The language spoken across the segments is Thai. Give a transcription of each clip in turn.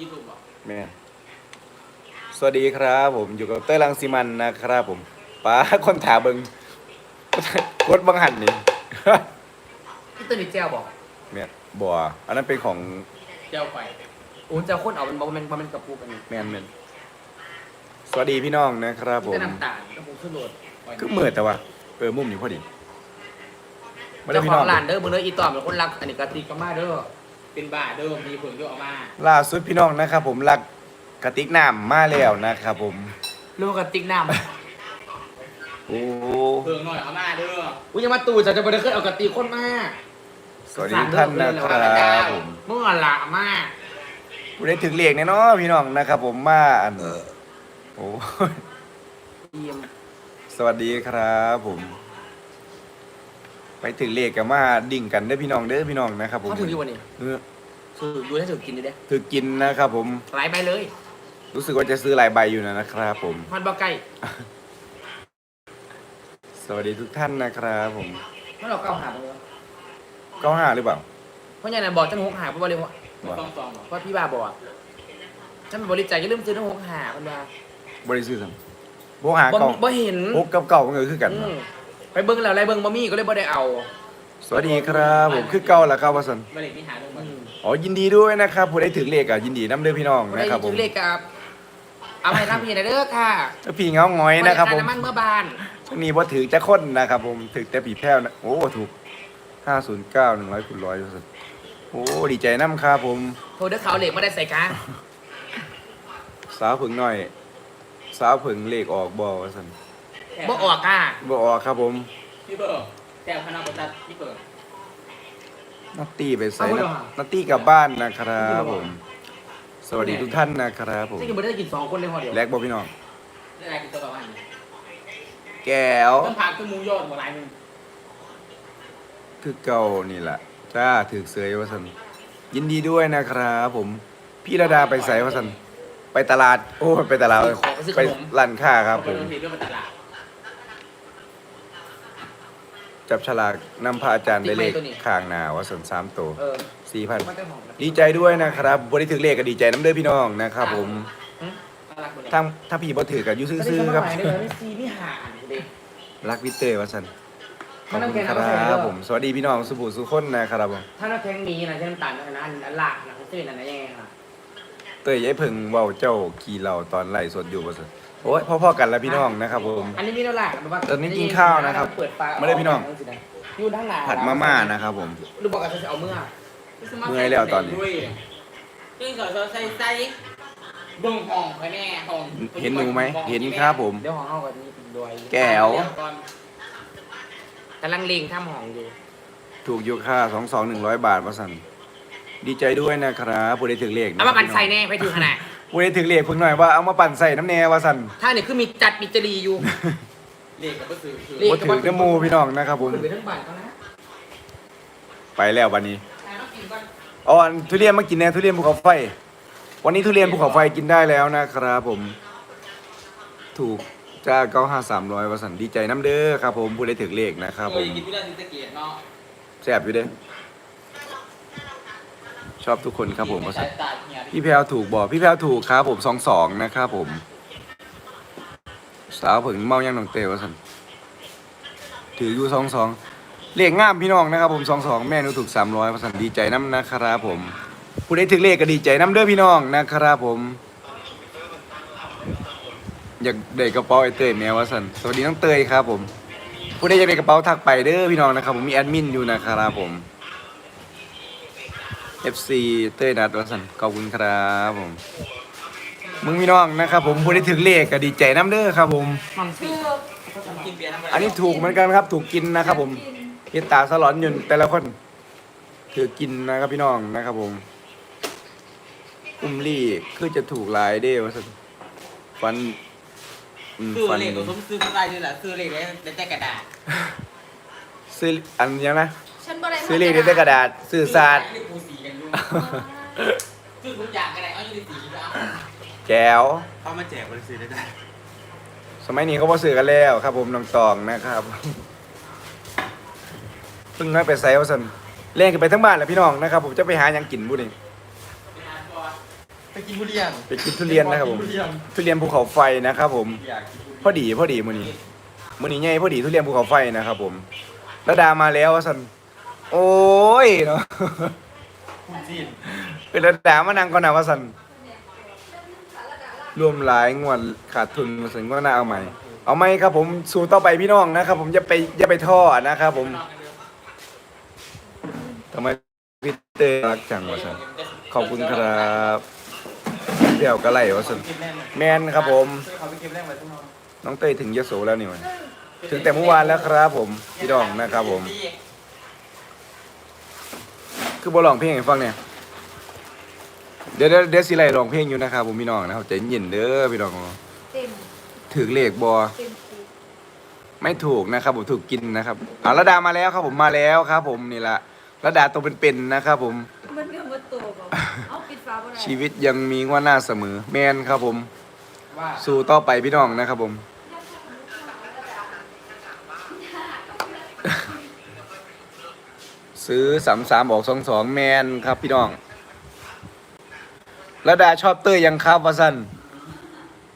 ยูทูบบอกแม่สวัสดีครับ ผมอยู่กับเต้ยรังสีมันนะครับผมป้าคนถาเบิงกดบังหันนี่ พี่ตื่นอีเจ้าบอกแม่บัวอันนั้นเป็นของเจ้าไปโอ้เจ้าคนเอามันบอกว่ามันมันกระปุกอันนี้แมนแมนสวัสดีพี่น้องนะครับผมแต่น้ำตาลกระปุกขึ้นโหลดก็เหมือนแต่ว่าเออมุมอยู่พอดีไม่ได้เจ้าพี่ขน้อองงร้านเด้อมึงเด้ออีต่อมเป็นคนรักอันนี้กะติกก็มาเด้อ เป็นบ้าเดิมมีผลเยอะออกมาล่าสุดพี่น้องนะครับผมรักกระติกน้ำมาแล้วนะครับผมเรื่องกะติกน้โอ้เพิ่งหน่อยเอามาเด้อำอุ้ยยังมาตูจะจะไปเด้อขึ้นเอากะติกคนมาสวัสดีทุกท่านนะครับผมเมื่อละมาผู้ได้ถึงเลขเนี่ยเนาะพี่น้องนะครับ ผมมาอันโอ้เยี่ยมสวัสดีครับผม ไปถึงเลขกับมาดิ่งกันเด้อพี่น้องเด้อพี่น้องนะครับผมเขาถึงอยู่วันนี้ เออถืออยู่ให้ถือกินดิเด้ถือกินนะครับผม หลายใบเลย รู้สึกว่าจะซื้อหลายใบอยู่นะนะครับผม มันบ่ใกล้สวัสดีทุกท่านนะครับผมมันเราเก้าหาตรงนี้เก้าห้าหรือเปล่าเพราะอย่างนั้นบอกจังหกหาเพราะว่าเรียกว่าต้องซองบอกเพราะพี่บาบอกฉันเป็นบริจาคอย่าลืมซื้อทั้งหกหามันมาบริสุทธิ์สัมโบหาบ่เก่าบ่เห็น พกกับเก่ามันก็คือกัน อืมไปเบิ้งแล้วไรเบิ้งบ่มีก็เลยบ่ได้เอา สวัสดีครับผมคือเก่าแล้วครับวสันมาเล็กนี่หาเรื่องมันอ๋อยินดีด้วยนะครับผู้ได้ถึงเลขอะยินดีน้ำเด้อพี่น้องบ่ได้นะครับผมถือเลขกับ เอาไปทำพี่นะเด้อค่ะแล้วพี่เงาหงอยนะครับผมน้ำมันเมื่อบานช่วงนี้ว่าถือจะค้นนะครับผมถือแต่ปีแพ้วนะโอ้ถูกห้าศูนย์เก้าหนึ่งร้อยคูณร้อยสันโอ้ดีใจน้ำครับผมโทรเด้อเขาเหล็กมาได้ใส่กลางสาวผึ่งหน่อย สาวผึ่งเลขออกบอว่าสันบ่ออกอะบออกครับผมพี่เบิร์ด แต่พนักบริษัทพี่เบิร์ดนัตตี้ไปใส่นะนัตตี้กลับบ้านนะครับผม สวัสดีทุกท่านนะครับผมที่กินบ่ได้กินสองคนเลยพอเดียวแลกบอกพี่น้อง ได้อะไรกินตัวประมาณนี้แก้ว ต้องพักคือมูยอดหมดหลายมึงคือเก่านี่แหละจ้าถือเสยว่าสันยินดีด้วยนะครับผม พี่ระดาไปใส่ว่าสันไปตลาด โอ้ไปตลาดไปร้านค้าครับผมผิดเรื่องตลาด จับฉลากนำพาอาจารย์ได้เลขข้างหนาว่าสันสามตัวเออสี่พันมันได้หอมนะดีใจด้วยนะครับบริถึงเลขก็ดีใจน้ำเด้อพี่น้องนะครับผมน่ารักหมดเลยถ้าถ้าพี่บ่ถือกับยูซื้อๆครับ ไม่ได้ไม่ซีไม่หาเด็ก รักวิเตอร์ว่าสันขอบถ้าคุณน้ำแข็งคน้ำแข็งรับผมสวัสดีพี่น้องสุภูสุคนนะครับผมถ้าน้ำแข็งมีนะเช่นน้ำตาลนะอันอันหลากนะเขาซื้ออันนั้นยังไงค่ะเตยยายเพิ่งเว้าเจ้าขี่เราตอนไล่สดอยู่ว่าสัน โอ้ยพ่อๆกันแล้วพี่น้องนะครับผม อันนี้มีน้ำหลากแบบว่าตอนนี้กินข้าวนะครับเปิดปากไม่ได้พี่น้อง อยู่ด้านหลังผัดมาม่านะครับผม หรือบอกอาจจะเอาเมื่อเมื่อยแล้วตอนนี้เรื่องสอดใส่ใส่เบิ่งห้องไปแน่ห้องเห็นหนูไหม เห็นครับผม เดี๋ยวของเขากันนี้เป็นดวยแก้ว กำลังเลงทำห้องอยู่ถูกอยู่ค่าสองสองหนึ่งร้อยบาทว่าสันดีใจด้วยนะครับผู้ได้ถึงเลขะเอามาปั่นใส่แน่ไปถึงขนาด ผู้ได้ถึงเลขเพิ่งหน่อยว่าเอามาปั่นใส่น้ำแน่ว่าสันถ้าเนี่ยคือมีจัดมีจรีอยู่เด็กกับก็ซื้อคือเลขบ่ถึงน้ำมูพี่น้องนะครับผมขึ้นไปทั้งบ้านเขานะไปแล้ววันนี้แต่ต้องกินก่อนอ๋ออันทุเรียนมากินแน่ทุเรียนภูเขาไฟ วันนี้ทุเรียนภูเขาไฟกินได้แล้วนะครับผม ถูกจ้าเก้าห้าสามร้อยวสันดีใจน้ำเด้อครับผมผู้ได้ถึงเลขนะครับผมกินทุเรียนศรีสะเกษเนาะ แซ่บอยู่เด้อ ชอบทุกคนครับผมวสันพี่แพลวถูกบอกพี่แพลวถูกครับผมสองสองนะครับผม สาวผึ่งเมายังหนองเตวสันถืออยู่สองสองเลขง่ามพี่น้องนะครับผมสองสองแม่หนูถูกสามร้อยสันดีใจน้ำนะครับผมผู้ได้ถึงเลขก็ดีใจน้ำเด้อพี่น้องนะครับผม อยากได้กระเป๋าไอเตยแมววสันสวัสดีน้องเตยครับผมผู้ได้อยากได้กระเป๋าทักไปเด้อพี่น้องนะครับผมมีแอดมินอยู่นะครับผม FC เต้ยนัดวสันขอบคุณครับผม มึงพี่น้องนะครับผมผู้ได้ถึงเลขก็ดีใจน้ำเด้อครับผมมันสิกินเบียร์น้ำอันนี้ถูกเหมือนกันครับ ถูกกินนะครับผมเฮ็ดตาสลอนอยู่แต่ละคนถือกินนะครับพี่น้องนะครับผม อุ้มลี่คือจะถูกหลายเด้อวสันฟันอืมซื้อฟันเลขก็สมซื้ออะไรนี่แหละซื้อเลขได้แต่กระดาษซื้ออันยังนะ ฉันบ่ได้ซื้อเลขในแต่กระดาษซื้อศาสตร์เลขกูสี กันอยู่ซื้อทุกอย่างก็ได้เอาอยู่ในสีก็เอาแก้ว เอามาแจกบริษัทได้ได้สมัยนี้เขาบอสื่อกันแล้วครับ ผมน้องตองนะครับเพิ่งน้อยไปไซว่าสันเล่นกันไปทั้งบ้านแหละพี่น้องนะครับ ผมจะไปหาหยังกินบุนี่ไปกินทุเรียนไปกินทุเรียนนะครับผมทุเรียนทุเรียนภูเขาไฟนะครับ ผมอยากกินทุเรียนพอดีพอดีมื้อนี้มื้อนี้ใหญ่พอดีทุเรียนภูเขาไฟนะครับ ผมระดามาแล้วสันโอ้ยเนาะ คุณจีนเป็นระดามานังก่อนนะว่าสันรวมหลายงวดขาดทุนมาสันก็น่าเอาใหม่ เอาไหมครับผมสู่ต่อไปพี่น้องนะครับ ผมอย่าไปอย่าไปท่อนะครับผมทำไมพี่เต้รักจังวะสันขอบคุณครับเดี่ยวกระไหลวะสันแมนครับผมน้อนน้องเต้ยถึงยโสแล้วนี่มันถึงแต่เมื่อวานแล้วครับผมพี่ดองนะครับผม คือบอลองเพลงให้ฟังเนี่ยเดี๋ยวเดี๋ยวเดี๋ยวสิไล่ร้องเพลงอยู่นะครับผมพี่น้องนะครับใจเย็นเด้อพี่น้องเต็มถือเลขบอเต็มสิบไม่ถูกนะครับผมถูกกินนะครับอ่าระดามาแล้วครับผมมาแล้วครับ ผมนี่ละระดาตัวเป็นๆนะครับผม มันก็มาตัวบอกเอาปิดฟ้าบ่ได้ชีวิตยังมีงว่าหน้าเสมอ แมนครับผม ว่า สู้ต่อไปพี่น้องนะครับผม ซื้อสามสามบอกสองสองแมนครับพี่น้องระดาชอบเต้ยยังครับวะสัน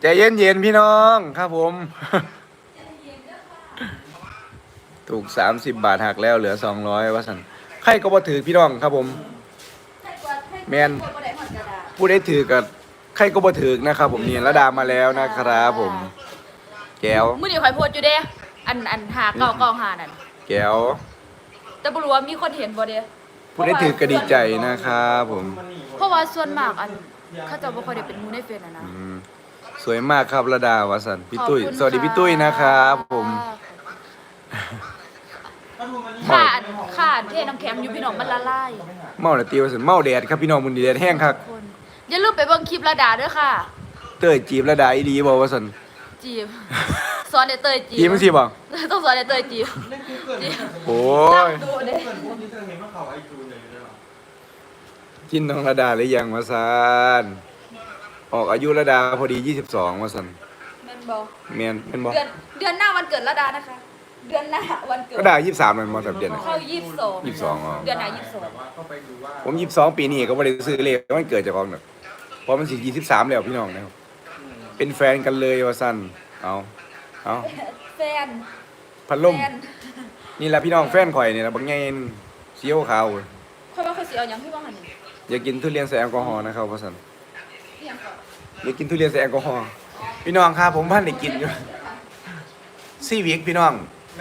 ใจเย็นเย็นๆพี่น้องครับผม ถูกสามสิบบาทหักแล้วเหลือสองร้อยวะสันใครก็บ่ถือพี่น้องครับผม แม่นบ่ได้หอดกระดาษผู้ได้ถือกับใครก็บ่ถือนะครับผมนี่ระดามาแล้วนะครับผม แก้วมื้อนี้ข่อยโพสต์อยู่เด้ อันอันหาเก่าเก่าหานั่นแก้ว แต่บ่รู้ว่ามีคนเห็นบ่เด้ผู้ได้ถือกระดีใจนะครับผมมันนี่เพราะว่าส่วนมากอันเขาเจะบ่ค่อยได้เป็นหมู่ในเฟซน่ะนะอืมสวยมากครับระดาวสันต์พี่ตุ้ยขอบคุณสวัสดีค่ะพี่ตุ้ยนะครับผมมันดูมันนี่ค่าอันค่าอันเทน้ำแข็งอยู่พี่น้องมันละลายเมาและตีวสันต์เมาแดดครับพี่น้องมุนดีแดดแห้งครับคนอย่าลืมไปเบิ่งคลิประดาด้วยค่ะ เต้ยจีบระดาอีดีบอกว่าสันต์จีบ สอนให้เตยจีบจีบมั้งสิบอกต้องสอนให้เตยจีบเล่นกูเกิลโอ้ยดูเด้เกิลพวกนี้เธอเห็นว่าเขาไอจูนเลยหรือเปล่ากินน้องระดาหรือยังวะสันออกอายุระดาพอดี 22วะสันแม่นบ่แมนแมนบอกเดือนเดือนหน้าวันเกิดระดานะคะ เดือนหน้าวันเกิดระดา23มันมาสับเดือนเข้ายี่สิบสอง22อ๋อเดือนไหนยี่สิบสองแบบว่าเข้าไปดูว่าผม22 ปีนี้ก็บ่ได้ซื้อเลขมันเกิดจากของเนอะเพราะมันสิ23แล้วพี่น้องนะครับอืมเป็นแฟนกันเลยว่าสันเอา เอาแฟนพัดลม แฟนนี่แหละพี่น้องแฟนข่อยนี่นะบางแง่เสียวขาวค่อยว่าเขาสิเอาหยังพี่ว่าหันนี่อย่ากินทุเรียนใส่แอลกอฮอล์นะครับพ่อสันเพียงก่อนอย่ากินทุเรียนใส่แอลกอฮอล์พี่น้องครับผมพันได้กินอยู่ซีวิกพี่น้อง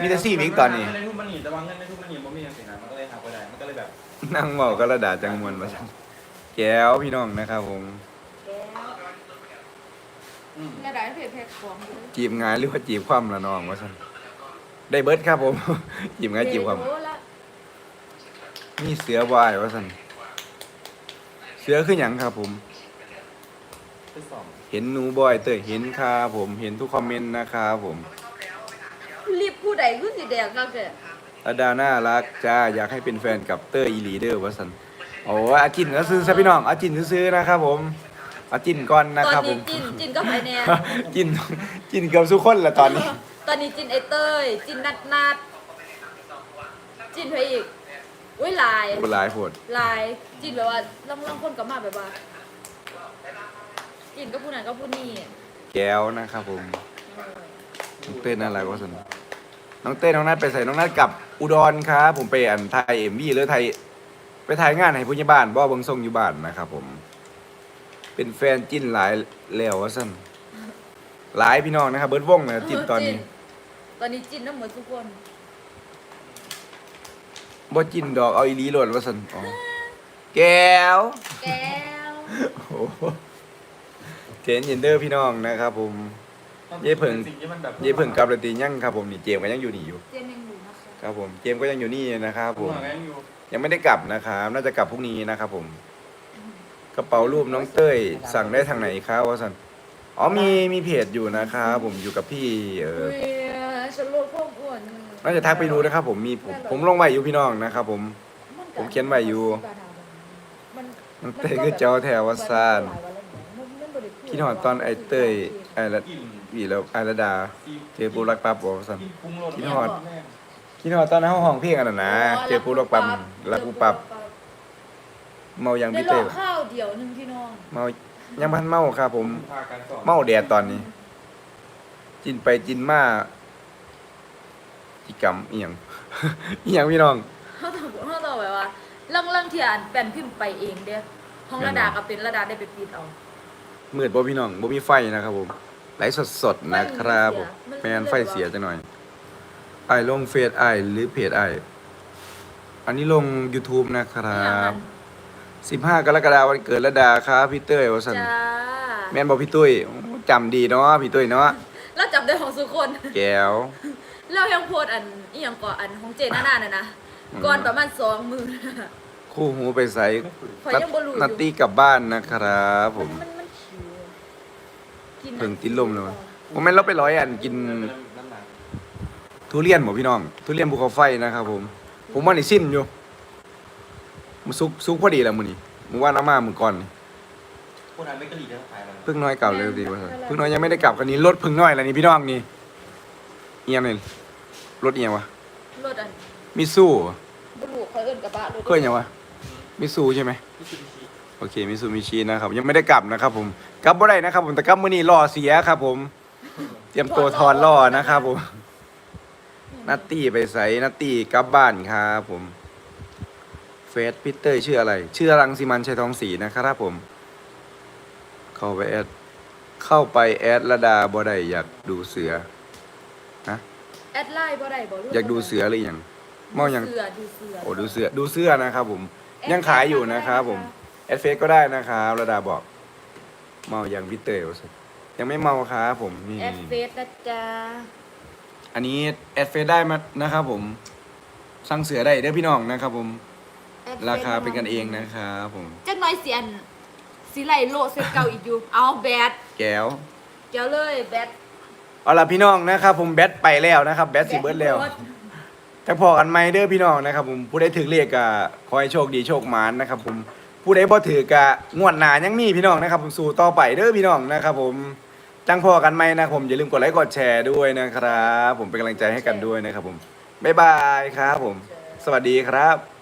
มีแต่ซีวิกตอนนี้ในทุกมันนี่แต่ว่าเงินในทุกมันนี่มันมีอย่างสินะมันก็เลยหาไปได้มันก็เลยแบบ นั่งเมาก็ระดาจังมวลมาสันแก้วพี่น้องนะครับผม อืมระดาเพจเพจของอยู่เลยจีบงานหรือว่าจีบความละน้องว่าสันได้เบิร์ดครับผม จีบงานจีบความโอ้ละมีเสือบายว่าสันเสือคือหยังครับผมไปสองเห็นหนูบอยเตยเห็นครับผม เห็นทุกคอมเมนต์นะครับผมรีบผู้ใดคือสีแดงก็เกิดอาดาน่ารักจ้าอยากให้เป็นแฟนกับเตอร์อีลีเดอร์วะสันโอ้อาจินก็ซื้อซะพี่น้องอาจินซื้อๆนะครับผม อาจินก่อนนะตอครับนผนี้ม จินจินก็ไผแน่ จินจินเกือบทุกคนละตอนนี้ ตอนนี้จินไอเต้ยจินนัดนัดจินไปอีกอุ้ยลาย เป็นหลายโผดลายจินแบบว่าล่องล่องคนกลับมาแบบว่าจินก็พูดนั่นก็พูดนี่แก้วนะครับผมน้องเต้นน่ารักวะสันน้องเต้นน้องนัดไปใส่น้องนัดกลับอุดรครับผมไปอันไทยเอ็มวีหรือไทยไปถ่ายงานให้ผู้ใหญ่บ้านบ่เบิงทรงอยู่บ้านนะครับผม เป็นแฟนจิ้นหลายแล้ววะสันหลายพี่น้องนะครับเบิร์ดวงนะจิ้นตอนนี้ตอนนี้จินน้ำเหมือนทุกคนบ่จิ้นดอกเอาอีหลีโหลดว่าซั่นอ๋อแก้วแก้วโอ้โหเจนยินเดอร์พี่น้องนะครับผม เย้เพิ่งสิ่ที่มันแบบเย่เพิ่งกลับเลยตียังครับผมนี่เจมส์ก็ยังอยู่นี่อยู่เจนยังอยู่นะคะครับผมเจมส์ก็ยังอยู่นี่นะครับผมเหมือนกันอยู่ยังไม่ได้กลับนะครับ น่าจะกลับพรุ่งนี้นะครับผมก ระเป๋ารูปน้องเต้ย สั่งได้ทางไหนครับว่าซั่นอ๋อมีมีเพจอยู่นะครับผมอยู่กับพี่เอออุ้ยฉันโลดพวกอ้วนน่าจะทักไปดูนะครับ ผมมีผมผมลงไว้อยู่พี่น้องนะครับ ผม ผมเขียนไว้อยู่ มันน้องเต้ยคือเจ้าแถววัดซ่านคิดหอดตอนไอ้เต้ยไอ้ละกลิ่นวีแล้วไอ้ระดาซีเจอปูรักปั๊บบอกว่าซั่นกลิ่นปรุงรสคิดฮอด คิดหอดตอนนั้นห้องเพลงอันนั้นนะเจอปูรักปั๊บรักปูปั๊บเมายังได้พี่ลเต้อกข้าว เดียวหนึงพี่น้องเมายังพันเมาครับ ผม พากันสอนเมาแดดตอนนี้ จินไปจินมาจิกรรมเอียง เอียงพี่น้อง เขาต้องเขาต้องแบบว่าเรื่องเรื่องที่อ่านแปลนพิมพ์ไปเองเด้อห้องระดาก็เป็นระดาได้ไปปิดเอา มืดบ่พี่น้องบ่มีไฟนะครับผมไลฟ์สดๆนะครับผมไฟแมมันนเสียไฟเสียจังหน่อยไอายลงเฟซไอายหรือเพจไอายอันนี้ลง YouTube นะครัอ ย่างนั้บน15กรกฎาคมวันเกิดระดาครับพี่เต้ยวสันจ้าแมนบอกพี่ตุ้ยโอ้จำดีเนาะพี่ตุ้ยเนาะเราจำได้ของสุคน แก้ว เรายังโพสต์อันอีหยังก่ออันของเจน่าน่าน่ะนะอืม ก่อนประมาณสองมือคู่หูไปใส่ข่อยยังบ่รู้อยู่ นัตตี้กลับบ้านนะครับผม มันมันขิวกินเพิ่งติดลมเลยวะผมแม่นเราไปร้อยอันกินน้ำหนักทุเรียนบ่พี่น้อง ทุเรียนภูเขาไฟนะครับผม ผมว่านี่สิ้นอยู่ มันซุกซุกพอดีแล้วมื้อนี้มื้อว่านเอามามื้อก่อนนี่คนนั้นไม่กระหลีกได้ขายมันเพิ่งน้อยเก่าเลยดีว่าซั่นเพิ่งน้อยยังไม่ได้กลับกันนี้รถเพิ่งน้อยแล้วนี่พี่น้องนี่เอียงนี่รถเอียงวะรถอันมิซูบ่รู้ข่อยเอิ้นกระบะรถเคยยังวะมิซูใช่ไหมโอเคมิซูมิชินะครับ ยังไม่ได้กลับนะครับ ผมกลับบ่ได้นะครับ ผมแต่กลับมื้อนี้ล้อเสียครับ ผม เตรียมตัวถอนล้อนะครับ ผมนัตตี้ไปใส่นัตตี้กลับบ้านครับผม เฟสพีเตอร์ชื่ออะไร ชื่อรังสิมันชัยทองศรีนะครับผม เข้าไปแอด เข้าไปแอดระดาบ่ได้อยากดูเสือ แอดไลน์บ่ได้บ่รู้อยากดูเสือหรือยังเมายัง เสือดูเสือโอ้ดูเสือดูเสื้อนะครับผมยังขายอยู่นะครับผมแอดเฟซก็ได้นะครับระดาบอก เมายังพีเตอร์ยังไม่เมาครับผมนี่ แอดเฟซนะจ๊ะอันนี้แอดเฟซได้มานะครับผม สั่งเสือได้เด้อพี่น้องนะครับผมแอดฟซ ราคาเป็นกันเองนะครับผมจักหน่อยเสียนสิไหลโลเซตเก่าอีกอยู่ เอาแบตแก้วเจ้าเลยแบตเอาล่ะพี่น้องนะครับผมแบตไปแล้วนะครับแบตสิเบิร์ดแล้วแต่พอกันไหมเด้อพี่น้องนะครับผมผู้ใดถือเลขก็ขอให้โชคดีโชคหมานนะครับผมผู้ใดบ่ถือก็งวดหน้ายังมีพี่น้องนะครับผมสู่ต่อไปเด้อพี่น้องนะครับผมจังพอกันไหมนะครับผมอย่าลืมกดไลค์กดแชร์ด้วยนะครับผมเป็นกำลังใจให้กันด้วยนะครับผมบ๊ายบายครับผม สวัสดีครับ